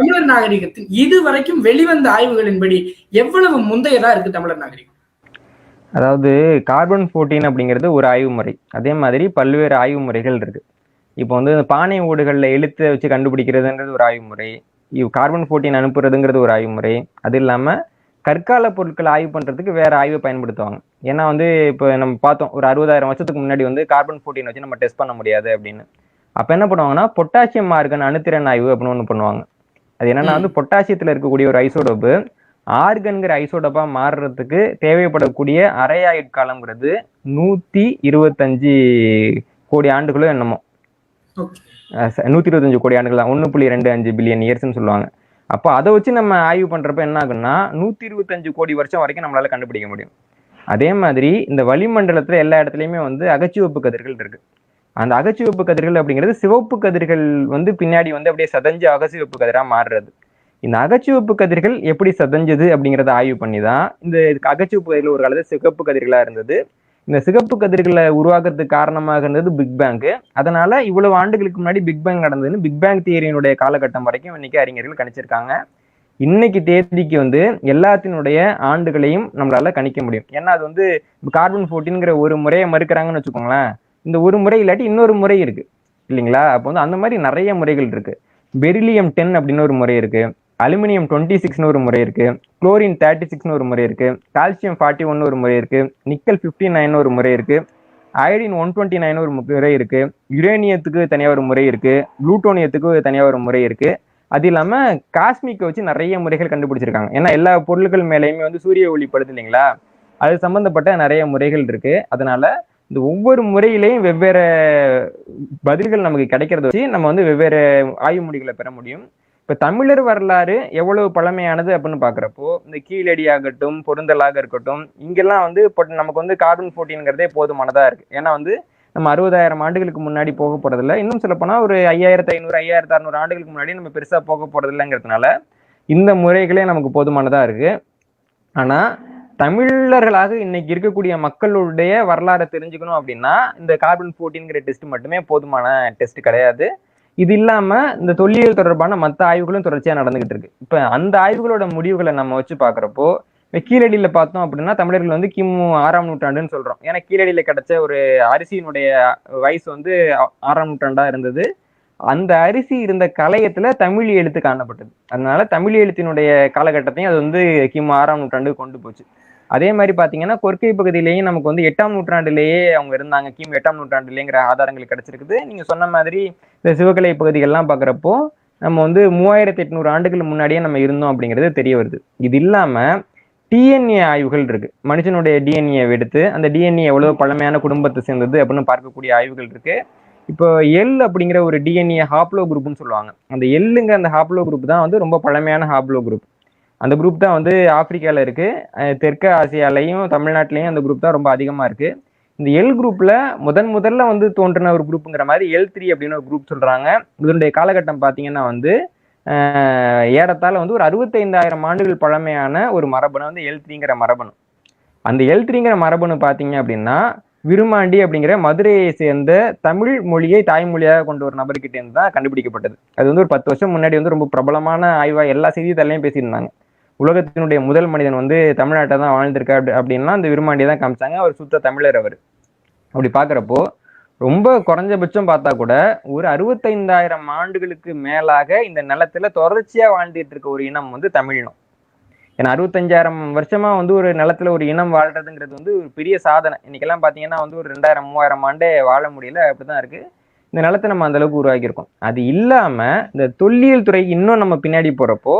தமிழர் நாகரிகத்தின் இதுவரைக்கும் வெளிவந்த ஆய்வுகளின்படி எவ்வளவு முந்தையதா இருக்கு தமிழர் நாகரிகம்? அதாவது கார்பன் ஃபோர்டீன் அப்படிங்கிறது ஒரு ஆய்வு முறை. அதே மாதிரி பல்வேறு ஆய்வு முறைகள் இருக்கு. இப்போ வந்து பானை ஓடுகளில் எழுத்து வச்சு கண்டுபிடிக்கிறதுன்றது ஒரு ஆய்வு முறை. கார்பன் ஃபோர்டீன் அனுப்புறதுங்கிறது ஒரு ஆய்வு முறை. அது இல்லாமல் கற்கால பொருட்களை ஆய்வு பண்ணுறதுக்கு வேற ஆய்வை பயன்படுத்துவாங்க. ஏன்னா வந்து இப்போ நம்ம பார்த்தோம் ஒரு அறுபதாயிரம் வருஷத்துக்கு முன்னாடி வந்து கார்பன் ஃபோர்டீன் வச்சு நம்ம டெஸ்ட் பண்ண முடியாது அப்படின்னு. அப்போ என்ன பண்ணுவாங்கன்னா பொட்டாசியம் மார்கன் அணுத்திறன் ஆய்வு அப்படின்னு ஒன்று பண்ணுவாங்க. அது என்னன்னா வந்து பொட்டாசியத்தில் இருக்கக்கூடிய ஒரு ஐசோடோப்பு ஆர்கன்கிற ஐசோடோப்பா மாறுறதுக்கு தேவைப்படக்கூடிய அரை ஆயுட்காலம்ங்கிறது நூத்தி இருபத்தஞ்சு கோடி ஆண்டுகளோ என்னமோ. நூத்தி இருபத்தஞ்சு கோடி ஆண்டுகள் தான். ஒன்று புள்ளி ரெண்டு அஞ்சு பில்லியன் இயர்ஸ்னு சொல்லுவாங்க. அப்போ அதை வச்சு நம்ம ஆய்வு பண்றப்ப என்ன ஆகும்னா நூத்தி இருபத்தஞ்சு கோடி வருஷம் வரைக்கும் நம்மளால கண்டுபிடிக்க முடியும். அதே மாதிரி இந்த வளிமண்டலத்துல எல்லா இடத்துலயுமே வந்து அகச்சிவப்பு கதிர்கள் இருக்கு. அந்த அகச்சிவப்பு கதிர்கள் அப்படிங்கிறது சிவப்பு கதிர்கள் வந்து பின்னாடி வந்து அப்படியே சதஞ்சு அகச்சிவப்பு கதிராக மாறுறது. இந்த அகச்சிவப்பு கதிர்கள் எப்படி சதஞ்சது அப்படிங்கிறத ஆய்வு பண்ணி தான் இந்த இதுக்கு அகச்சிவப்பு கதிர்கள் ஒரு காலத்தில் சிகப்பு கதிர்களாக இருந்தது. இந்த சிகப்பு கதிர்களை உருவாக்குறதுக்கு காரணமாக இருந்தது பிக் பேங்க். அதனால இவ்வளவு ஆண்டுகளுக்கு முன்னாடி பிக் பேங் நடந்ததுன்னு பிக் பேங் தியரியினுடைய காலகட்டம் வரைக்கும் இன்னைக்கு அறிஞர்கள் கணிச்சிருக்காங்க. இன்னைக்கு தேதிக்கு வந்து எல்லாத்தினுடைய ஆண்டுகளையும் நம்மளால கணிக்க முடியும். ஏன்னா அது வந்து கார்பன் ஃபோர்டீன்ங்கிற ஒரு முறையை மறுக்கிறாங்கன்னு வச்சுக்கோங்களேன். இந்த ஒரு முறை இல்லாட்டி இன்னொரு முறை இருக்கு. இல்லைங்களா? அப்போ வந்து அந்த மாதிரி நிறைய முறைகள் இருக்கு. பெரிலியம் டென் அப்படின்னு ஒரு முறை இருக்கு. அலுமினியம் டுவெண்ட்டி சிக்ஸ்னு ஒரு முறை இருக்கு. குளோரின் தேர்ட்டி சிக்ஸ்னு ஒரு முறை இருக்கு. கால்சியம் ஃபார்ட்டி ஒன் ஒரு முறை இருக்கு. நிக்கல் ஃபிஃப்டி நைன் ஒரு முறை இருக்கு. அயடின் ஒன் டுவெண்ட்டி நைன் ஒரு முறை இருக்கு. யுரேனியத்துக்கு தனியாக ஒரு முறை இருக்கு. ப்ளூட்டோனியத்துக்கு தனியாக ஒரு முறை இருக்கு. அது இல்லாமல் காஸ்மிக்கை வச்சு நிறைய முறைகள் கண்டுபிடிச்சிருக்காங்க. ஏன்னா எல்லா பொருட்கள் மேலேயுமே வந்து சூரிய ஒளி படுது இல்லைங்களா? அது சம்பந்தப்பட்ட நிறைய முறைகள் இருக்கு. அதனால இந்த ஒவ்வொரு முறையிலையும் வெவ்வேறு பதில்கள் நமக்கு கிடைக்கிறத வச்சு நம்ம வந்து வெவ்வேறு ஆய்வு மொழிகளை பெற முடியும். இப்ப தமிழர் வரலாறு எவ்வளவு பழமையானது அப்படின்னு பாக்குறப்போ இந்த கீழடி ஆகட்டும் பொருந்தலாக இருக்கட்டும் இங்கெல்லாம் வந்து இப்போ நமக்கு வந்து கார்பன் ஃபோர்டீன்ங்கிறதே போதுமானதா இருக்கு. ஏன்னா வந்து நம்ம அறுபதாயிரம் ஆண்டுகளுக்கு முன்னாடி போக போறதில்ல. இன்னும் சொல்ல போனா ஒரு ஐயாயிரத்து ஐநூறு ஐயாயிரத்து அறுநூறு ஆண்டுகளுக்கு முன்னாடி நம்ம பெருசா போக போகிறதில்லைங்கிறதுனால இந்த முறைகளே நமக்கு போதுமானதா இருக்கு. ஆனா தமிழர்களாக இன்னைக்கு இருக்கக்கூடிய மக்களுடைய வரலாறை தெரிஞ்சுக்கணும் அப்படின்னா இந்த கார்பன் ஃபோர்டீன்கிற டெஸ்ட் மட்டுமே போதுமான டெஸ்ட் கிடையாது. இது இல்லாம இந்த தொல்லியல் தொடர்பான மற்ற ஆய்வுகளும் தொடர்ச்சியா நடந்துகிட்டு இருக்கு. இப்ப அந்த ஆய்வுகளோட முடிவுகளை நம்ம வச்சு பாக்குறப்போ இப்போ கீழடியில பார்த்தோம் அப்படின்னா தமிழர்கள் வந்து கிமு ஆறாம் நூற்றாண்டுன்னு சொல்றோம். ஏன்னா கீழடியில கிடைச்ச ஒரு அரிசியினுடைய வயசு வந்து ஆறாம் நூற்றாண்டா இருந்தது. அந்த அரிசி இருந்த கலையத்துல தமிழ் எழுத்து காணப்பட்டது. அதனால தமிழ் எழுத்தினுடைய காலகட்டத்தையும் அது வந்து கிமு ஆறாம் நூற்றாண்டு கொண்டு போச்சு. அதே மாதிரி பார்த்தீங்கன்னா கொர்க்கை பகுதியிலேயும் நமக்கு வந்து எட்டாம் நூற்றாண்டுலேயே அவங்க இருந்தாங்க. கிமு எட்டாம் நூற்றாண்டுலேங்கிற ஆதாரங்கள் கிடைச்சிருக்குது. நீங்கள் சொன்ன மாதிரி இந்த சிவகலை பகுதிகள்லாம் பார்க்குறப்போ நம்ம வந்து மூவாயிரத்தி எட்நூறு ஆண்டுகள் முன்னாடியே நம்ம இருந்தோம் அப்படிங்கிறது தெரிய வருது. இது இல்லாமல் டிஎன்ஏ ஆய்வுகள் இருக்கு. மனுஷனுடைய டிஎன்ஏ எடுத்து அந்த டிஎன்ஏ எவ்வளவு பழமையான குடும்பத்தை சேர்ந்தது அப்படின்னு பார்க்கக்கூடிய ஆய்வுகள் இருக்கு. இப்போ எல் அப்படிங்கிற ஒரு டிஎன்ஏ ஹாப்லோ குரூப்னு சொல்லுவாங்க. அந்த எல்லுங்கிற அந்த ஹாப்லோ குரூப் தான் வந்து ரொம்ப பழமையான ஹாப்லோ குரூப். அந்த குரூப் தான் வந்து ஆப்பிரிக்கால இருக்கு. தெற்கு ஆசியாலையும் தமிழ்நாட்டிலையும் அந்த குரூப் தான் ரொம்ப அதிகமா இருக்கு. இந்த எல் குரூப்ல முதன் முதல்ல வந்து தோன்றின ஒரு குரூப்புங்கிற மாதிரி எல் த்ரீ அப்படின்னு ஒரு குரூப் சொல்றாங்க. இதனுடைய காலகட்டம் பாத்தீங்கன்னா வந்து ஏறத்தால் வந்து ஒரு அறுபத்தைந்தாயிரம் ஆண்டுகள் பழமையான ஒரு மரபணு வந்து எல் த்ரீங்கிற மரபணு. அந்த எல் த்ரீங்கிற மரபணு பாத்தீங்க அப்படின்னா விருமாண்டி அப்படிங்கிற மதுரையை சேர்ந்த தமிழ் மொழியை தாய்மொழியாக கொண்ட ஒரு நபர்கிட்ட இருந்து தான் கண்டுபிடிக்கப்பட்டது. அது வந்து ஒரு பத்து வருஷம் முன்னாடி வந்து ரொம்ப பிரபலமான ஆய்வா எல்லா செய்தித்தாளையும் பேசியிருந்தாங்க. உலகத்தினுடைய முதல் மனிதன் வந்து தமிழ்நாட்டை தான் வாழ்ந்திருக்கா அப்படி அப்படின்னா அந்த விருமாண்டியை தான் காமிச்சாங்க. அவர் சுத்த தமிழர் அவர். அப்படி பார்க்குறப்போ ரொம்ப குறைஞ்சபட்சம் பார்த்தா கூட ஒரு அறுபத்தைந்தாயிரம் ஆண்டுகளுக்கு மேலாக இந்த நிலத்துல தொடர்ச்சியா வாழ்ந்துட்டு இருக்க ஒரு இனம் வந்து தமிழினம். ஏன்னா அறுபத்தஞ்சாயிரம் வருஷமா வந்து ஒரு நிலத்துல ஒரு இனம் வாழ்றதுங்கிறது வந்து ஒரு பெரிய சாதனை. இன்னைக்கெல்லாம் பாத்தீங்கன்னா வந்து ஒரு ரெண்டாயிரம் மூவாயிரம் ஆண்டே வாழ முடியல. அப்படிதான் இருக்கு. இந்த நிலத்தை நம்ம அந்த அளவுக்கு உருவாக்கியிருக்கோம். அது இல்லாம இந்த தொல்லியல் துறை இன்னும் நம்ம பின்னாடி போறப்போ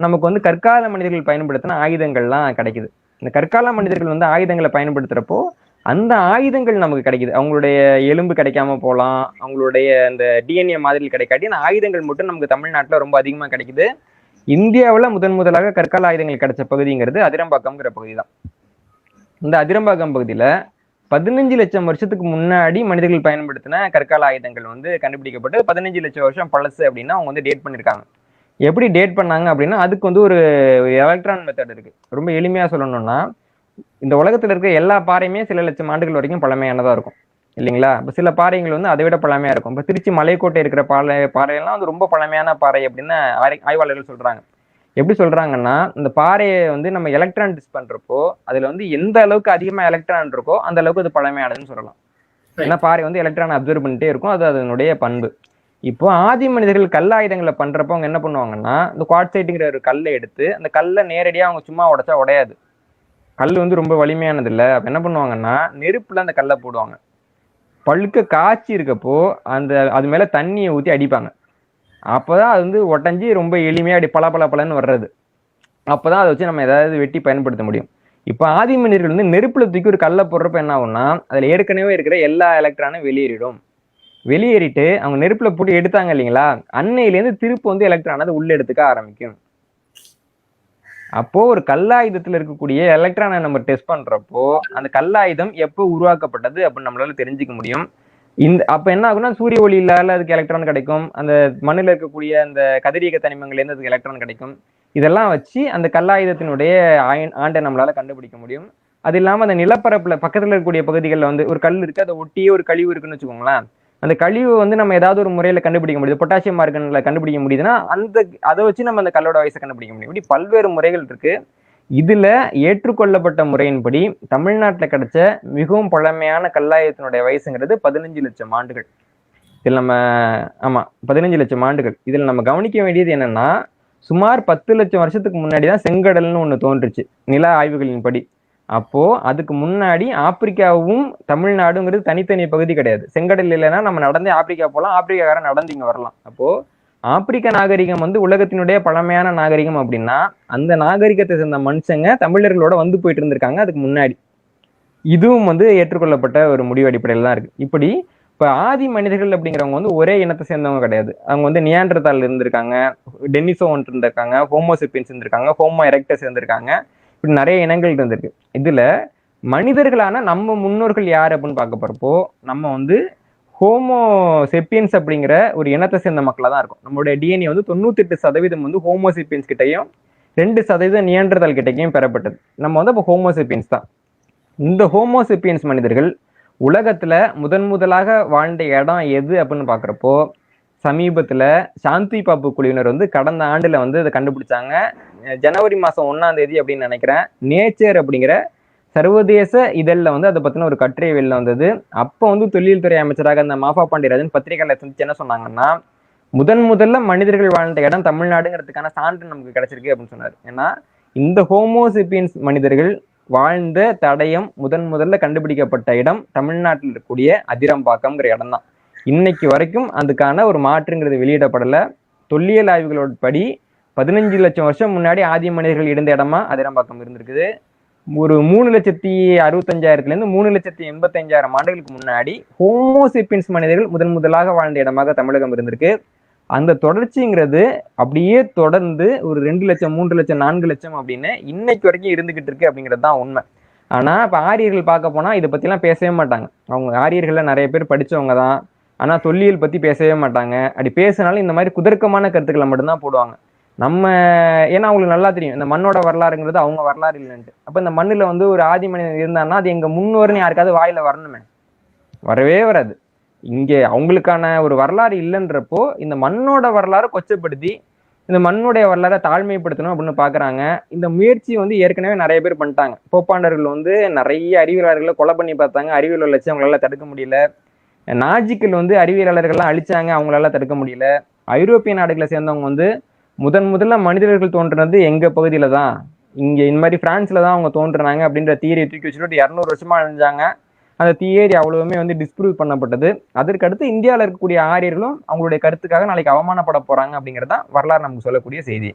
நமக்கு வந்து கற்கால மனிதர்கள் பயன்படுத்தின ஆயுதங்கள்லாம் கிடைக்குது. இந்த கற்கால மனிதர்கள் வந்து ஆயுதங்களை பயன்படுத்துறப்போ அந்த ஆயுதங்கள் நமக்கு கிடைக்குது. அவங்களுடைய எலும்பு கிடைக்காம போகலாம். அவங்களுடைய அந்த டிஎன்ஏ மாதிரி கிடைக்காட்டி அந்த ஆயுதங்கள் மட்டும் நமக்கு தமிழ்நாட்டில் ரொம்ப அதிகமாக கிடைக்குது. இந்தியாவில் முதன் முதலாக கற்கால ஆயுதங்கள் கிடைச்ச பகுதிங்கிறது அதிரம்பாக்கம்ங்கிற பகுதி தான் இந்த அதிரம்பாக்கம் பகுதியில் பதினஞ்சு லட்சம் வருஷத்துக்கு முன்னாடி மனிதர்கள் பயன்படுத்தின கற்கால ஆயுதங்கள் வந்து கண்டுபிடிக்கப்பட்டு பதினஞ்சு லட்சம் வருஷம் பழசு அப்படின்னா அவங்க வந்து டேட் பண்ணியிருக்காங்க எப்படி டேட் பண்ணாங்க அப்படின்னா அதுக்கு வந்து ஒரு எலக்ட்ரான் மெத்தட் இருக்கு. ரொம்ப எளிமையா சொல்லணும்னா இந்த உலகத்துல இருக்க எல்லா பாறையுமே சில லட்சம் ஆண்டுகள் வரைக்கும் பழமையானதா இருக்கும். இல்லைங்களா? இப்போ சில பாறைகள் வந்து அதை விட பழமையா இருக்கும். இப்போ திருச்சி மலைக்கோட்டை இருக்கிற பாறை பாறையெல்லாம் வந்து ரொம்ப பழமையான பாறை அப்படின்னு ஆய்வாளர்கள் சொல்றாங்க. எப்படி சொல்றாங்கன்னா இந்த பாறையை வந்து நம்ம எலக்ட்ரான் டிஸ் பண்றப்போ அதுல வந்து எந்த அளவுக்கு அதிகமா எலக்ட்ரான் இருக்கோ அந்த அளவுக்கு அது பழமையானதுன்னு சொல்லலாம். ஏன்னா பாறை வந்து எலக்ட்ரான் அப்சர்வ் பண்ணிட்டே இருக்கும். அது அதனுடைய பண்பு. இப்போ ஆதி மனிதர்கள் கல்லாயுதங்களை பண்றப்ப அவங்க என்ன பண்ணுவாங்கன்னா இந்த குவாட்சைட்டுங்கிற ஒரு கல்லை எடுத்து அந்த கல்லை நேரடியாக அவங்க சும்மா உடைச்சா உடையாது. கல் வந்து ரொம்ப வலிமையானது இல்லை. அப்போ என்ன பண்ணுவாங்கன்னா நெருப்புல அந்த கல்லை போடுவாங்க. பழுக்க காய்ச்சி இருக்கப்போ அந்த அது மேல தண்ணியை ஊற்றி அடிப்பாங்க. அப்போதான் அது வந்து உடஞ்சி ரொம்ப எளிமையாக அப்படி பல பல பலன்னு வர்றது. அப்போதான் அதை வச்சு நம்ம ஏதாவது வெட்டி பயன்படுத்த முடியும். இப்போ ஆதி மனிதர்கள் வந்து நெருப்புல தூக்கி ஒரு கல்லை போடுறப்ப என்ன ஆகும்னா அதில் ஏற்கனவே இருக்கிற எல்லா எலக்ட்ரானும் வெளியேறிடும். வெளியேறிட்டு அவங்க நெருப்புல போட்டு எடுத்தாங்க இல்லைங்களா? அன்னையிலேருந்து திருப்பு வந்து எலக்ட்ரான் அது உள்ள எடுத்துக்க ஆரம்பிக்கும். அப்போ ஒரு கல்லாயுதத்துல இருக்கக்கூடிய எலக்ட்ரானை நம்ம டெஸ்ட் பண்றப்போ அந்த கல்லாயுதம் எப்போ உருவாக்கப்பட்டது அப்படின்னு நம்மளால தெரிஞ்சுக்க முடியும். இந்த அப்ப என்ன ஆகும்னா சூரிய ஒளியிலால அதுக்கு எலக்ட்ரான் கிடைக்கும். அந்த மண்ணுல இருக்கக்கூடிய அந்த கதிரியக்க தனிமங்கள்ல இருந்து அதுக்கு எலக்ட்ரான் கிடைக்கும். இதெல்லாம் வச்சு அந்த கல்லாயுதத்தினுடைய ஆயன் ஆண்டை நம்மளால கண்டுபிடிக்க முடியும். அது இல்லாம அந்த நிலப்பரப்புல பக்கத்துல இருக்கக்கூடிய பகுதிகளில் வந்து ஒரு கல் இருக்கு. அதை ஒட்டியே ஒரு கழிவு இருக்குன்னு வச்சுக்கோங்களேன். அந்த கழிவு வந்து நம்ம ஏதாவது ஒரு முறையில கண்டுபிடிக்க முடியுது. பொட்டாசியம் மார்க்கன்ல கண்டுபிடிக்க முடியுதுன்னா அந்த அதை வச்சு நம்ம அந்த கல்லோட வயசை கண்டுபிடிக்க முடியும். இப்படி பல்வேறு முறைகள் இருக்கு. இதுல ஏற்றுக்கொள்ளப்பட்ட முறையின்படி தமிழ்நாட்டில் கிடைச்ச மிகவும் பழமையான கல்லாயத்தினுடைய வயசுங்கிறது பதினஞ்சு லட்சம் ஆண்டுகள். இதில் நம்ம ஆமா பதினஞ்சு லட்சம் ஆண்டுகள். இதில் நம்ம கவனிக்க வேண்டியது என்னன்னா சுமார் பத்து லட்சம் வருஷத்துக்கு முன்னாடி தான் செங்கடல்னு ஒன்று தோன்றுச்சு. நில ஆய்வுகளின்படி. அப்போ அதுக்கு முன்னாடி ஆப்பிரிக்காவும் தமிழ்நாடுங்கிறது தனித்தனி பகுதி கிடையாது. செங்கடல் இல்லைன்னா நம்ம நடந்தே ஆப்பிரிக்கா போகலாம் ஆப்பிரிக்காக்காரன் நடந்து இங்கே வரலாம். அப்போ ஆப்பிரிக்க நாகரிகம் வந்து உலகத்தினுடைய பழமையான நாகரிகம் அப்படின்னா அந்த நாகரிகத்தை சேர்ந்த மனுஷங்க தமிழர்களோட வந்து போயிட்டு இருந்திருக்காங்க அதுக்கு முன்னாடி. இதுவும் வந்து ஏற்றுக்கொள்ளப்பட்ட ஒரு முடிவு அடிப்படையில் தான் இருக்கு. இப்படி இப்ப ஆதி மனிதர்கள் அப்படிங்கிறவங்க வந்து ஒரே இனத்தை சேர்ந்தவங்க கிடையாது. அவங்க வந்து நியாண்டர்தால் இருந்திருக்காங்க டென்னிசோன் இருந்திருக்காங்க ஹோமோசிப்பின்ஸ் இருந்திருக்காங்க ஹோமோ எரக்டஸ் இருந்திருக்காங்க. இப்படி நிறைய இனங்கள் இருந்திருக்கு இதுல மனிதர்களான நம்ம முன்னோர்கள் யார் அப்படின்னு பார்க்க போறப்போ நம்ம வந்து ஹோமோ செப்பியன்ஸ் அப்படிங்கிற ஒரு இனத்தை சேர்ந்த மக்களாக தான் இருக்கும். நம்மளுடைய டிஎன்ஏ வந்து தொண்ணூத்தெட்டு சதவீதம் வந்து ஹோமோசிப்பியன்ஸ் கிட்டையும் ரெண்டு சதவீதம் நியன்றதால் கிட்டையும் பெறப்பட்டது. நம்ம வந்து அப்போ ஹோமோசிப்பியன்ஸ் தான். இந்த ஹோமோசிப்பியன்ஸ் மனிதர்கள் உலகத்துல முதன் முதலாக வாழ்ந்த இடம் எது அப்படின்னு பார்க்குறப்போ சமீபத்தில் சாந்தி பாப்பு குழுவினர் வந்து கடந்த ஆண்டில் வந்து இதை கண்டுபிடிச்சாங்க. ஜனவரி மாதம் ஒன்னாம் தேதி அப்படின்னு நினைக்கிறேன். நேச்சர் அப்படிங்கிற சர்வதேச இதழில் வந்து அதை பத்தின ஒரு கட்டுரை வெளில வந்தது. அப்போ வந்து தொழில்துறை அமைச்சராக அந்த மாஃபா பாண்டியராஜன் பத்திரிகையாளர் சந்திச்சு என்ன சொன்னாங்கன்னா முதன் முதல்ல மனிதர்கள் வாழ்ந்த இடம் தமிழ்நாடுங்கிறதுக்கான சான்று நமக்கு கிடைச்சிருக்கு அப்படின்னு சொன்னார். ஏன்னா இந்த ஹோமோசிபியன்ஸ் மனிதர்கள் வாழ்ந்த தடயம் முதன் முதல்ல கண்டுபிடிக்கப்பட்ட இடம் தமிழ்நாட்டில் இருக்கக்கூடிய அதிரம்பாக்கம்ங்கிற இடம் தான் இன்னைக்கு வரைக்கும் அதுக்கான ஒரு மாற்றுங்கிறது வெளியிடப்படல. தொல்லியல் ஆய்வுகளோட படி பதினஞ்சு லட்சம் வருஷம் முன்னாடி ஆதி மனிதர்கள் இருந்த இடமா அதிரம்பாக்கம் இருந்திருக்குது. ஒரு மூணு லட்சத்தி அறுபத்தஞ்சாயிரத்துல இருந்து மூணு லட்சத்தி எண்பத்தஞ்சாயிரம் ஆண்டுகளுக்கு முன்னாடி ஹோமோசிப்பியன்ஸ் மனிதர்கள் முதன் முதலாக வாழ்ந்த இடமாக தமிழகம் இருந்திருக்கு. அந்த தொடர்ச்சிங்கிறது அப்படியே தொடர்ந்து ஒரு ரெண்டு லட்சம் மூன்று லட்சம் நான்கு லட்சம் அப்படின்னு இன்னைக்கு வரைக்கும் இருந்துகிட்டு இருக்கு அப்படிங்கிறது தான் உண்மை. ஆனா இப்ப ஆரியர்கள் பார்க்க போனா இதை பத்திலாம் பேசவே மாட்டாங்க. அவங்க ஆரியர்கள்ல நிறைய பேர் படிச்சவங்க தான். ஆனா தொல்லியல் பத்தி பேசவே மாட்டாங்க. அப்படி பேசினாலும் இந்த மாதிரி குதர்க்கமான கருத்துக்களை மட்டும்தான் போடுவாங்க. நம்ம ஏன்னா அவங்களுக்கு நல்லா தெரியும். இந்த மண்ணோட வரலாறுங்கிறது அவங்க வரலாறு இல்லைன்ட்டு. அப்போ இந்த மண்ணுல வந்து ஒரு ஆதி மனிதன் இருந்தான்னா அது எங்க முன்னோர்னு யாருக்காவது வாயில வரணுமே. வரவே வராது. இங்கே அவங்களுக்கான ஒரு வரலாறு இல்லைன்றப்போ இந்த மண்ணோட வரலாறை கொச்சப்படுத்தி இந்த மண்ணுடைய வரலாறை தாழ்மைப்படுத்தணும் அப்படின்னு பாக்குறாங்க. இந்த முயற்சி வந்து ஏற்கனவே நிறைய பேர் பண்ணிட்டாங்க. போப்பாண்டர்கள் வந்து நிறைய அறிவியலாளர்களை கொலை பண்ணி பார்த்தாங்க. அறிவியல் வளர்ச்சி அவங்களால தடுக்க முடியல. நாஜிக்கள் வந்து அறிவியலாளர்கள்லாம் அழிச்சாங்க அவங்களால தடுக்க முடியல. ஐரோப்பிய நாடுகளை சேர்ந்தவங்க வந்து முதன் முதல்ல மனிதர்கள் தோன்றுனது எங்க பகுதியில தான் இங்க இந்த மாதிரி பிரான்ஸ்ல தான் அவங்க தோன்றுனாங்க அப்படின்ற தியரியை தூக்கி வச்சுட்டு இரநூறு வருஷமா அழிஞ்சாங்க. அந்த தியரி அவ்வளவுமே வந்து டிஸ்ப்ரூவ் பண்ணப்பட்டது. அதற்கடுத்து இந்தியாவில் இருக்கக்கூடிய ஆரியர்களும் அவங்களுடைய கருத்துக்காக நாளைக்கு அவமானப்பட போறாங்க அப்படிங்கிறதான் வரலாறு நமக்கு சொல்லக்கூடிய செய்தி.